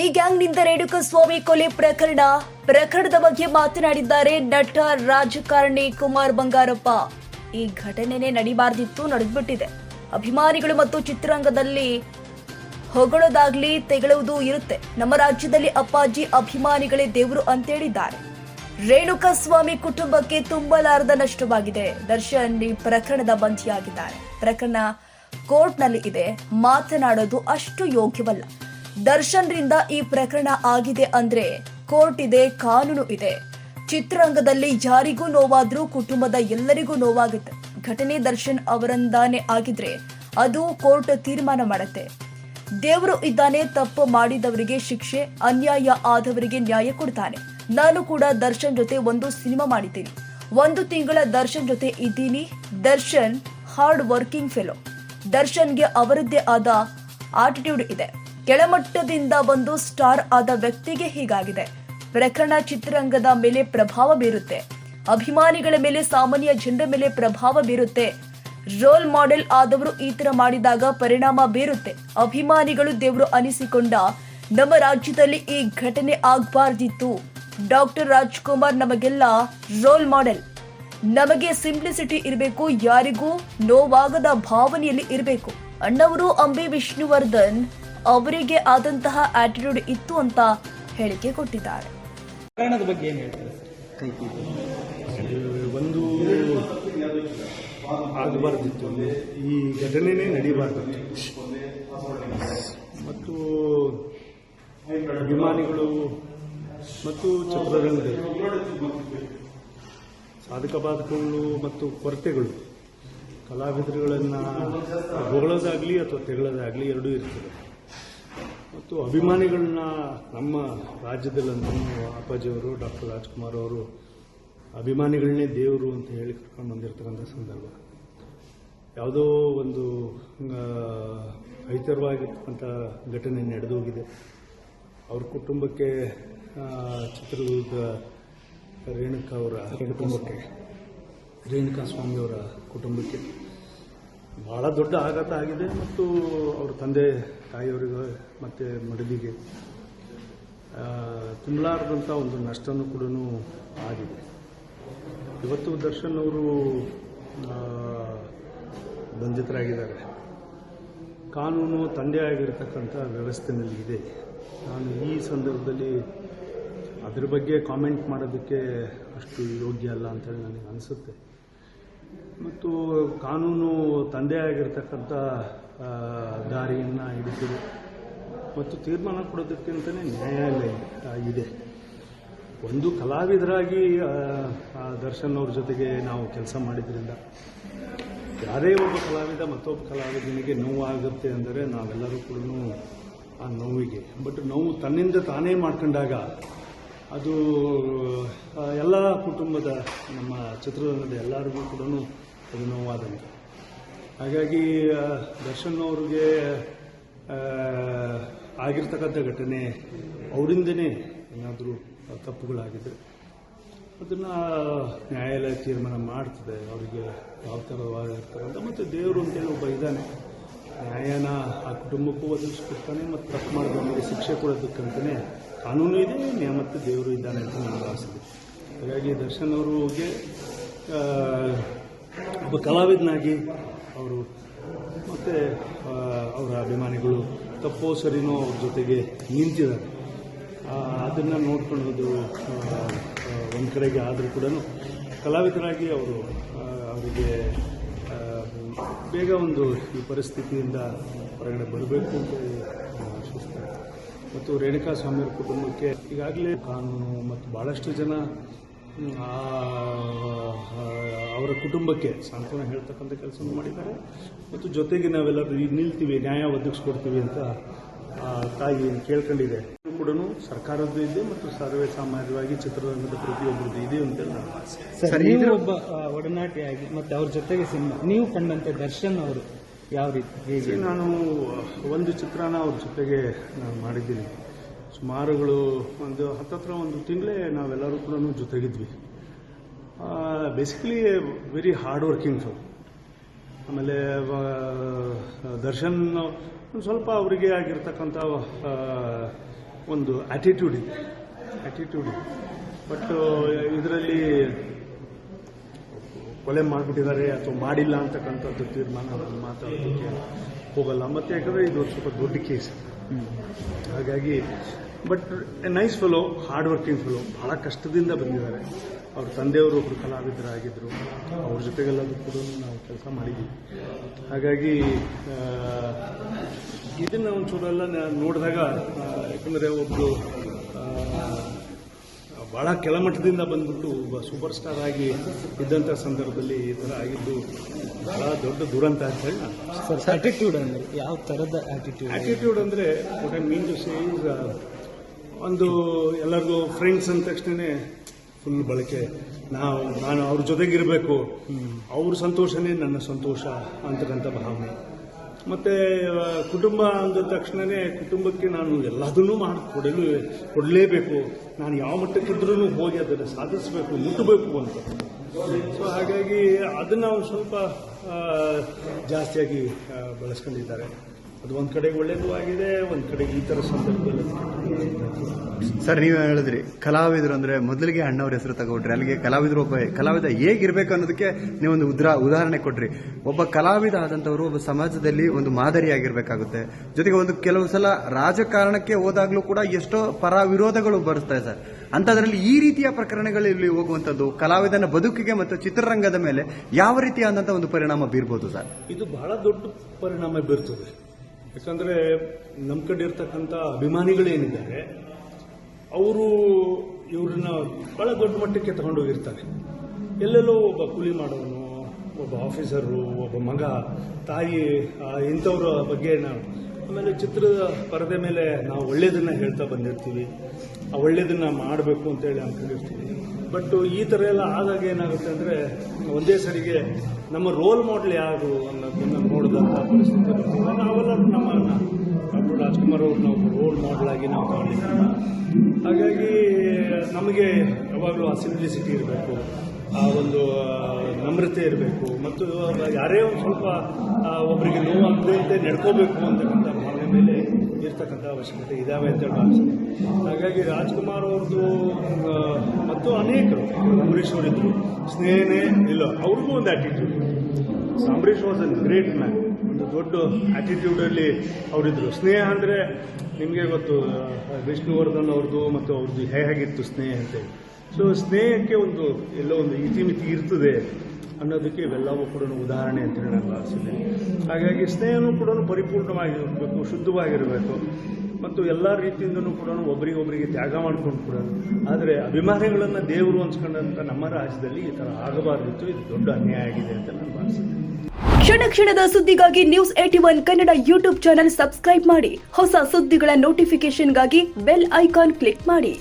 B ಗ್ಯಾಂಗ್ನಿಂದ Renukaswamy ಕೊಲೆ ಪ್ರಕರಣ. ಪ್ರಕರಣದ ಬಗ್ಗೆ ಮಾತನಾಡಿದ್ದಾರೆ ನಟ ರಾಜಕಾರಣಿ ಕುಮಾರ್ ಬಂಗಾರಪ್ಪ. ಈ ಘಟನೆನೇ ನಡಿಬಾರ್ದಿತ್ತು, ನಡೆದ್ಬಿಟ್ಟಿದೆ. ಅಭಿಮಾನಿಗಳು ಮತ್ತು ಚಿತ್ರರಂಗದಲ್ಲಿ ಹೊಗಳೋದಾಗ್ಲಿ ತೆಗಳುವುದು ಇರುತ್ತೆ. ನಮ್ಮ ರಾಜ್ಯದಲ್ಲಿ ಅಪ್ಪಾಜಿ ಅಭಿಮಾನಿಗಳೇ ದೇವರು ಅಂತೇಳಿದ್ದಾರೆ. ರೇಣುಕಸ್ವಾಮಿ ಕುಟುಂಬಕ್ಕೆ ತುಂಬಲಾರದ ನಷ್ಟವಾಗಿದೆ. ದರ್ಶನ್ ಈ ಪ್ರಕರಣದ ಬಂಧಿಯಾಗಿದ್ದಾರೆ. ಪ್ರಕರಣ ಕೋರ್ಟ್ನಲ್ಲಿ ಇದೆ. ಮಾತನಾಡೋದು ಅಷ್ಟು ಯೋಗ್ಯವಲ್ಲ. ದರ್ಶನ್ರಿಂದ ಈ ಪ್ರಕರಣ ಆಗಿದೆ ಅಂದ್ರೆ ಕೋರ್ಟ್ ಇದೆ ಕಾನೂನು ಇದೆ. ಚಿತ್ರರಂಗದಲ್ಲಿ ಯಾರಿಗೂ ನೋವಾದ್ರೂ ಕುಟುಂಬದ ಎಲ್ಲರಿಗೂ ನೋವಾಗುತ್ತೆ. ಘಟನೆ ದರ್ಶನ್ ಅವರಂದಾನೆ ಆಗಿದ್ರೆ ಅದು ಕೋರ್ಟ್ ತೀರ್ಮಾನ ಮಾಡುತ್ತೆ. ದೇವರು ಇದ್ದಾನೆ, ತಪ್ಪು ಮಾಡಿದವರಿಗೆ ಶಿಕ್ಷೆ, ಅನ್ಯಾಯ ಆದವರಿಗೆ ನ್ಯಾಯ ಕೊಡ್ತಾನೆ. ನಾನು ಕೂಡ ದರ್ಶನ್ ಜೊತೆ ಒಂದು ಸಿನಿಮಾ ಮಾಡಿದ್ದೀನಿ. ಒಂದು ತಿಂಗಳ ದರ್ಶನ್ ಜೊತೆ ಇದ್ದೀನಿ. Darshan hard working fellow. ದರ್ಶನ್ಗೆ ಅವರದ್ದೇ ಆದ ಆಟಿಟ್ಯೂಡ್ ಇದೆ. ಕೆಳಮಟ್ಟದಿಂದ ಬಂದು ಸ್ಟಾರ್ ಆದ ವ್ಯಕ್ತಿಗೆ ಹೀಗಾಗಿದೆ. ಪ್ರಕರಣ ಚಿತ್ರರಂಗದ ಮೇಲೆ ಪ್ರಭಾವ ಬೀರುತ್ತೆ. ಅಭಿಮಾನಿಗಳ ಮೇಲೆ ಸಾಮಾನ್ಯ ಜನರ ಮೇಲೆ ಪ್ರಭಾವ ಬೀರುತ್ತೆ. ರೋಲ್ ಮಾಡೆಲ್ ಆದವರು ಈ ತರ ಮಾಡಿದಾಗ ಪರಿಣಾಮ ಬೀರುತ್ತೆ. ಅಭಿಮಾನಿಗಳು ದೇವರು ಅನಿಸಿಕೊಂಡ ನಮ್ಮ ರಾಜ್ಯದಲ್ಲಿ ಈ ಘಟನೆ ಆಗಬಾರ್ದಿತ್ತು. ಡಾಕ್ಟರ್ ರಾಜ್ಕುಮಾರ್ ನಮಗೆಲ್ಲ ರೋಲ್ ಮಾಡೆಲ್. ನಮಗೆ ಸಿಂಪ್ಲಿಸಿಟಿ ಇರಬೇಕು, ಯಾರಿಗೂ ನೋವಾಗದ ಭಾವನೆಯಲ್ಲಿ ಇರಬೇಕು. ಅಣ್ಣವರು ಅಂಬಿ ವಿಷ್ಣುವರ್ಧನ್ ಅವರಿಗೆ ಆದಂತಹ ಆಟಿಟ್ಯೂಡ್ ಇತ್ತು ಅಂತ ಹೇಳಿಕೆ ಕೊಟ್ಟಿದ್ದಾರೆ. ಪ್ರಕರಣದ ಬಗ್ಗೆ ಏನು ಹೇಳ್ತಾರೆ? ಸರ್ ಒಂದು ಆಗಬಾರ್ದಿತ್ತು. ಈ ಘಟನೆನೇ ನಡೀಬಾರ್ದಿತ್ತು. ಮತ್ತು ಅಭಿಮಾನಿಗಳು ಮತ್ತು ಚಿತ್ರರಂಗದಲ್ಲಿ ಸಾಧಕ ಬಾಧಕಗಳು ಮತ್ತು ಕೊರತೆಗಳು ಕಲಾವಿದರುಗಳನ್ನು ಹೊಗಳೋದಾಗಲಿ ಅಥವಾ ತೆಗಳೋದಾಗಲಿ ಎರಡೂ ಇರ್ತದೆ. ಮತ್ತು ಅಭಿಮಾನಿಗಳನ್ನ ನಮ್ಮ ರಾಜ್ಯದಲ್ಲಂತೂ ಅಪ್ಪಾಜಿಯವರು ಡಾಕ್ಟರ್ ರಾಜ್ಕುಮಾರ್ ಅವರು ಅಭಿಮಾನಿಗಳನ್ನೇ ದೇವರು ಅಂತ ಹೇಳಿ ಕರ್ಕೊಂಡು ಬಂದಿರ್ತಕ್ಕಂಥ ಸಂದರ್ಭ. ಯಾವುದೋ ಒಂದು ರೈತರವಾಗಿರ್ತಕ್ಕಂಥ ಘಟನೆ ನಡೆದೋಗಿದೆ. ಅವ್ರ ಕುಟುಂಬಕ್ಕೆ ಚಿತ್ರದುರ್ಗ ರೇಣುಕಾ ಅವರ ಕುಟುಂಬಕ್ಕೆ, ರೇಣುಕಾ ಸ್ವಾಮಿಯವರ ಕುಟುಂಬಕ್ಕೆ ಬಹಳ ದೊಡ್ಡ ಆಘಾತ ಆಗಿದೆ ಮತ್ತು ಅವ್ರ ತಂದೆ, ತಾಯಿಯವರಿಗೆ ಮತ್ತು ಮಡದಿಗೆ ತುಂಬಲಾರದಂಥ ಒಂದು ನಷ್ಟನೂ ಕೂಡ ಆಗಿದೆ. ಇವತ್ತು ದರ್ಶನ್ ಅವರು ಬಂಧಿತರಾಗಿದ್ದಾರೆ. ಕಾನೂನು ತಂದೆ ಆಗಿರತಕ್ಕಂಥ ವ್ಯವಸ್ಥೆನಲ್ಲಿ ಇದೆ. ನಾನು ಈ ಸಂದರ್ಭದಲ್ಲಿ ಅದ್ರ ಬಗ್ಗೆ ಕಾಮೆಂಟ್ ಮಾಡೋದಕ್ಕೆ ಅಷ್ಟು ಯೋಗ್ಯ ಅಲ್ಲ ಅಂತೇಳಿ ನನಗೆ ಅನಿಸುತ್ತೆ. ಮತ್ತು ಕಾನೂನು ತಂದೆ ಆಗಿರ್ತಕ್ಕಂಥ ದಾರಿಯನ್ನು ಹಿಡಿಸಿದೆ. ಮತ್ತು ತೀರ್ಮಾನ ಕೊಡೋದಕ್ಕಿಂತಲೇ ನ್ಯಾಯಾಲಯ ಇದೆ. ಒಂದು ಕಲಾವಿದರಾಗಿ ದರ್ಶನ್ ಅವ್ರ ಜೊತೆಗೆ ನಾವು ಕೆಲಸ ಮಾಡಿದ್ರಿಂದ ಯಾರೇ ಒಬ್ಬ ಕಲಾವಿದ, ಮತ್ತೊಬ್ಬ ಕಲಾವಿದನಿಗೆ ನೋವಾಗುತ್ತೆ ಅಂದರೆ ನಾವೆಲ್ಲರೂ ಕೂಡ ಆ ನೋವಿಗೆ. ಬಟ್ ನೋವು ತನ್ನಿಂದ ತಾನೇ ಮಾಡ್ಕೊಂಡಾಗ ಅದು ಎಲ್ಲ ಕುಟುಂಬದ, ನಮ್ಮ ಚಿತ್ರದುರ್ಗದ ಎಲ್ಲರಿಗೂ ಕೂಡ ಅದು ನೋವಾದಂತೆ ಹಾಗಾಗಿ ದರ್ಶನ್ ಅವ್ರಿಗೆ ಆಗಿರ್ತಕ್ಕಂಥ ಘಟನೆ ಅವರಿಂದನೇ ಏನಾದರೂ ತಪ್ಪುಗಳಾಗಿದೆ ಅದನ್ನು ನ್ಯಾಯಾಲಯ ತೀರ್ಮಾನ ಮಾಡ್ತದೆ. ಅವರಿಗೆ ಯಾವ ಥರವಾಗಿರ್ತಕ್ಕಂಥ ಮತ್ತು ದೇವರು ಅಂತೇಳಿ ಒಬ್ಬ ಇದ್ದಾನೆ. ನ್ಯಾಯನ ಆ ಕುಟುಂಬಕ್ಕೂ ಒದಗಿಸ್ಕೊಡ್ತಾನೆ, ಮತ್ತು ತಪ್ಪು ಮಾಡಿದವರಿಗೆ ಶಿಕ್ಷೆ ಕೊಡೋದಕ್ಕಂತಲೇ ಕಾನೂನು ಇದೆ ನ್ಯಾಮತ್ತು ದೇವರು ಇದ್ದಾನೆ ಅಂತ ನನಗೆ ಆಸೆ ಹಾಗಾಗಿ ದರ್ಶನ್ ಅವ್ರಿಗೆ ಒಬ್ಬ ಕಲಾವಿದನಾಗಿ ಅವರು ಮತ್ತು ಅವರ ಅಭಿಮಾನಿಗಳು ತಪ್ಪೋ ಸರಿನೋ ಅವ್ರ ಜೊತೆಗೆ ನಿಂತಿದ್ದಾರೆ. ಅದನ್ನು ನೋಡ್ಕೊಳ್ಳೋದು ಒಂದು ಕಡೆಗೆ ಆದರೂ ಕೂಡ ಕಲಾವಿದರಾಗಿ ಅವರು ಅವರಿಗೆ ಬೇಗ ಒಂದು ಈ ಪರಿಸ್ಥಿತಿಯಿಂದ ಹೊರಗಡೆ ಬರಬೇಕು ಅಂತ ಮತ್ತು ರೇಣುಕಾ ಸ್ವಾಮಿಯವ್ರ ಕುಟುಂಬಕ್ಕೆ ಈಗಾಗಲೇ ಕಾನೂನು ಮತ್ತು ಭಾಳಷ್ಟು ಜನ ಅವರ ಕುಟುಂಬಕ್ಕೆ ಸಾಂತ್ವನ ಹೇಳ್ತಕ್ಕಂಥ ಕೆಲಸವನ್ನು ಮಾಡಿದ್ದಾರೆ. ಮತ್ತು ಜೊತೆಗೆ ನಾವೆಲ್ಲರೂ ಈಗ ನಿಲ್ತೀವಿ ನ್ಯಾಯ ಒದಗಿಸ್ಕೊಡ್ತೀವಿ ಅಂತ ಆ, ತಾಯಿ ಕೇಳ್ಕೊಂಡಿದೆ. ಕೂಡ ಸರ್ಕಾರದ್ದು ಇದೆ ಮತ್ತು ಸರ್ವೇ ಸಾಮಾನ್ಯವಾಗಿ ಚಿತ್ರರಂಗದ ಪ್ರತಿಯೊಬ್ಬರದ್ದು ಇದೆ ಅಂತೆಲ್ಲ ಸರ್ ನೀವು ಒಬ್ಬ ಒಡನಾಟಿಯಾಗಿ ಮತ್ತೆ ಅವ್ರ ಜೊತೆಗೆ ಸಿನಿಮಾ ನೀವು ಕಂಡಂತೆ ದರ್ಶನ್ ಅವರು ಯಾವ ರೀತಿ, ಹೇಗೆ? ನಾನು ಒಂದು ಚಿತ್ರಾನ ಅವ್ರ ಜೊತೆಗೆ ನಾನು ಮಾಡಿದ್ದೀನಿ. ಸುಮಾರುಗಳು ಒಂದು ಹತ್ತತ್ರ ಒಂದು ತಿಂಗಳೇ ನಾವೆಲ್ಲರೂ ಕೂಡ ಜೊತೆಗಿದ್ವಿ. Basically very hard working film ಆಮೇಲೆ ದರ್ಶನ್ ಸ್ವಲ್ಪ ಅವರಿಗೆ ಆಗಿರ್ತಕ್ಕಂಥ ಒಂದು ಆ್ಯಟಿಟ್ಯೂಡ್ ಇದೆ. ಆಟಿಟ್ಯೂಡ್ ಇದೆ. ಬಟ್ ಇದರಲ್ಲಿ ಕೊಲೆ ಮಾಡಿಬಿಟ್ಟಿದ್ದಾರೆ ಅಥವಾ ಮಾಡಿಲ್ಲ ಅಂತಕ್ಕಂಥದ್ದು ತೀರ್ಮಾನ ಮಾತಾಡೋದಕ್ಕೆ ಹೋಗಲ್ಲ. ಮತ್ತೆ ಯಾಕಂದರೆ ಇದು ಸ್ವಲ್ಪ ದೊಡ್ಡ ಕೇಸ್ ಹಾಗಾಗಿ but a nice fellow hard working fellow ಬಹಳ ಕಷ್ಟದಿಂದ ಬಂದಿದ್ದಾರೆ. ಅವ್ರ ತಂದೆಯವರು ಒಬ್ಬರು ಕಲಾವಿದರಾಗಿದ್ದರು ಅವ್ರ ಜೊತೆಗೆಲ್ಲದೂ ಕೂಡ ನಾವು ಕೆಲಸ ಮಾಡಿದ್ದೀವಿ ಹಾಗಾಗಿ ಇದನ್ನು ಒಂಚೂರೆಲ್ಲ ನೋಡಿದಾಗ ಯಾಕಂದರೆ ಒಬ್ಬರು ಭಾಳ ಕೆಳಮಟ್ಟದಿಂದ ಬಂದ್ಬಿಟ್ಟು ಒಬ್ಬ ಸೂಪರ್ ಸ್ಟಾರ್ ಆಗಿ ಇದ್ದಂಥ ಸಂದರ್ಭದಲ್ಲಿ ಈ ಥರ ಆಗಿದ್ದು ಬಹಳ ದೊಡ್ಡ ದುರಂತ ಅಂತ ಹೇಳಿ ಸರ್ ಆಟಿಟ್ಯೂಡ್ ಅಂದರೆ ಯಾವ ಥರದ ಆಟಿಟ್ಯೂಡ್ ಆಟಿಟ್ಯೂಡ್ ಅಂದರೆ what I mean to say is ಒಂದು ಎಲ್ಲರಿಗೂ ಫ್ರೆಂಡ್ಸ್ ಅಂದ ತಕ್ಷಣ ಫುಲ್ ಬಳಕೆ. ನಾವು ನಾನು ಅವ್ರ ಜೊತೆಗಿರಬೇಕು. ಅವ್ರ ಸಂತೋಷನೇ ನನ್ನ ಸಂತೋಷ ಅಂತಕ್ಕಂಥ ಭಾವನೆ. ಮತ್ತು ಕುಟುಂಬ ಅಂದ ತಕ್ಷಣವೇ ಕುಟುಂಬಕ್ಕೆ ನಾನು ಎಲ್ಲದನ್ನೂ ಮಾಡಿ, ಕೊಡಲು, ಕೊಡಲೇಬೇಕು. ನಾನು ಯಾವ ಮಟ್ಟಕ್ಕಿದ್ರೂ ಹೋಗಿ ಅದನ್ನು ಸಾಧಿಸಬೇಕು ಮುಟ್ಟಬೇಕು ಅಂತ. ಸೊ ಹಾಗಾಗಿ ಅದನ್ನು ಸ್ವಲ್ಪ ಜಾಸ್ತಿಯಾಗಿ ಬಳಸ್ಕೊಂಡಿದ್ದಾರೆ. ಅದು ಒಂದು ಕಡೆಗೆ ಒಳ್ಳೆಯದು ಆಗಿದೆ ಒಂದು ಕಡೆಗೆ ಈ ಥರ ಸಂದರ್ಭದಲ್ಲಿ ಸರ್ ನೀವು ಹೇಳಿದ್ರಿ ಕಲಾವಿದರು ಅಂದ್ರೆ ಮೊದಲಿಗೆ ಅಣ್ಣವ್ರ ಹೆಸರು ತಗೊಂಡ್ರಿ ಅಲ್ಲಿಗೆ ಕಲಾವಿದರು ಒಬ್ಬ ಕಲಾವಿದ ಹೇಗಿರ್ಬೇಕು ಅನ್ನೋದಕ್ಕೆ ನೀವೊಂದು ಉದ್ರ ಉದಾಹರಣೆ ಕೊಡ್ರಿ ಒಬ್ಬ ಕಲಾವಿದ ಆದಂತವರು ಒಬ್ಬ ಸಮಾಜದಲ್ಲಿ ಒಂದು ಮಾದರಿಯಾಗಿರ್ಬೇಕಾಗುತ್ತೆ. ಜೊತೆಗೆ ಒಂದು ಕೆಲವು ಸಲ ರಾಜಕಾರಣಕ್ಕೆ ಹೋದಾಗ್ಲೂ ಕೂಡ ಎಷ್ಟೋ ಪರ ವಿರೋಧಗಳು ಬರುತ್ತವೆ ಸರ್. ಅಂತದ್ರಲ್ಲಿ ಈ ರೀತಿಯ ಪ್ರಕರಣಗಳು ಇಲ್ಲಿ ಹೋಗುವಂತದ್ದು ಕಲಾವಿದನ ಬದುಕಿಗೆ ಮತ್ತು ಚಿತ್ರರಂಗದ ಮೇಲೆ ಯಾವ ರೀತಿಯಾದಂತಹ ಒಂದು ಪರಿಣಾಮ ಬೀರ್ಬೋದು ಸರ್? ಇದು ಬಹಳ ದೊಡ್ಡ ಪರಿಣಾಮ ಬೀರ್ತದೆ. ಯಾಕಂದರೆ ನಮ್ಮ ಕಡೆ ಇರ್ತಕ್ಕಂಥ ಅಭಿಮಾನಿಗಳೇನಿದ್ದಾರೆ ಅವರು ಇವ್ರನ್ನ ಬಹಳ ದೊಡ್ಡ ಮಟ್ಟಕ್ಕೆ ತಗೊಂಡೋಗಿರ್ತಾರೆ. ಎಲ್ಲೆಲ್ಲೋ ಒಬ್ಬ ಕೂಲಿ ಮಾಡೋನು, ಒಬ್ಬ ಆಫೀಸರು, ಒಬ್ಬ ಮಗ, ತಾಯಿ ಇಂಥವ್ರ ಬಗ್ಗೆ ನಾವು ಆಮೇಲೆ ಚಿತ್ರದ ಪರದೆ ಮೇಲೆ ನಾವು ಒಳ್ಳೇದನ್ನ ಹೇಳ್ತಾ ಬಂದಿರ್ತೀವಿ, ಆ ಒಳ್ಳೇದನ್ನ ಮಾಡಬೇಕು ಅಂತೇಳಿ ಅಂದ್ಕೊಂಡಿರ್ತೀವಿ. ಬಟ್ ಈ ಥರ ಎಲ್ಲ ಆದಾಗ ಏನಾಗುತ್ತೆ ಅಂದರೆ, ಒಂದೇ ಸರಿಗೆ ನಮ್ಮ ರೋಲ್ ಮಾಡೆಲ್ ಯಾರು ಅನ್ನೋದನ್ನ ನೋಡಿದಂತ ಪರಿಸ್ಥಿತಿ. ನಾವೆಲ್ಲ ನಮ್ಮ ಡಾಕ್ಟರ್ ರಾಜ್ಕುಮಾರ್ ಅವ್ರನ್ನ ಒಬ್ಬ ರೋಲ್ ಮಾಡೆಲ್ ಆಗಿ ನಾವು ತಗೊಂಡಿದ್ದೀವಿ ಹಾಗಾಗಿ ನಮಗೆ ಯಾವಾಗಲೂ ಆ ಸಿಂಪ್ಲಿಸಿಟಿ ಇರಬೇಕು, ಆ ಒಂದು ನಮ್ರತೆ ಇರಬೇಕು ಮತ್ತು ಯಾರೇ ಒಂದು ಸ್ವಲ್ಪ ಒಬ್ಬರಿಗೆ ಒಬ್ಬರಿಗೆ ಅಂತ ನಡ್ಕೋಬೇಕು ಅಂತಕ್ಕಂಥ ಭಾವನೆ ಮೇಲೆ ಇರ್ತಕ್ಕಂಥ ಅವಶ್ಯಕತೆ ಇದಾವೆ ಅಂತ ಹೇಳಿ ಭಾವಿಸ್ತೀನಿ ಹಾಗಾಗಿ ರಾಜ್ಕುಮಾರ್ ಅವ್ರದ್ದು ಮತ್ತು ಅನೇಕರು, ಅಂಬರೀಷ್ ಅವರಿದ್ದರು ಸ್ನೇಹನೇ ಇಲ್ಲ, ಅವ್ರಿಗೂ ಒಂದು attitude Ambareesh was an great man ಒಂದು ದೊಡ್ಡ ಆಟಿಟ್ಯೂಡಲ್ಲಿ ಅವರಿದ್ದರು ಸ್ನೇಹ ಅಂದರೆ ನಿಮಗೆ ಗೊತ್ತು ವಿಷ್ಣುವರ್ಧನ್ ಅವ್ರದ್ದು ಮತ್ತು ಅವ್ರದ್ದು ಹೇಗಿತ್ತು ಸ್ನೇಹ ಅಂತೇಳಿ ಸೊ ಸ್ನೇಹಕ್ಕೆ ಒಂದು, ಎಲ್ಲೋ ಒಂದು ಇತಿಮಿತಿ ಇರ್ತದೆ. ಅನ್ನೋದಕ್ಕೆ ಇವೆಲ್ಲವೂ ಕೂಡ ಉದಾಹರಣೆ ಅಂತೇಳಿ ನಾನು ಭಾವಿಸಿದೆ ಹಾಗಾಗಿ ಸ್ನೇಹನೂ ಕೂಡ ಪರಿಪೂರ್ಣವಾಗಿರಬೇಕು ಶುದ್ಧವಾಗಿರಬೇಕು. ಮತ್ತು ಎಲ್ಲ ರೀತಿಯಿಂದನೂ ಕೂಡ ಒಬ್ಬರಿಗೊಬ್ಬರಿಗೆ ತ್ಯಾಗ ಮಾಡ್ಕೊಂಡು ಕೂಡ. ಆದರೆ ಅಭಿಮಾನಿಗಳನ್ನು ದೇವರು ಹಂಚ್ಕೊಂಡಂಥ ನಮ್ಮ ರಾಜ್ಯದಲ್ಲಿ ಈ ಥರ ಆಗಬಾರ್ದಿತ್ತು. ಇದು ದೊಡ್ಡ ಅನ್ಯಾಯ ಆಗಿದೆ ಅಂತ ನಾನು ಭಾವಿಸಿದೆ ಕ್ಷಣ ಕ್ಷಣದ ಸುದ್ದಿಗಾಗಿ news eighty one Kannada YouTube channel subscribe ಮಾಡಿ. ಹೊಸ ಸುದ್ದಿಗಳ ನೋಟಿಫಿಕೇಶನ್ಗಾಗಿ ಬೆಲ್ ಐಕಾನ್ ಕ್ಲಿಕ್ ಮಾಡಿ.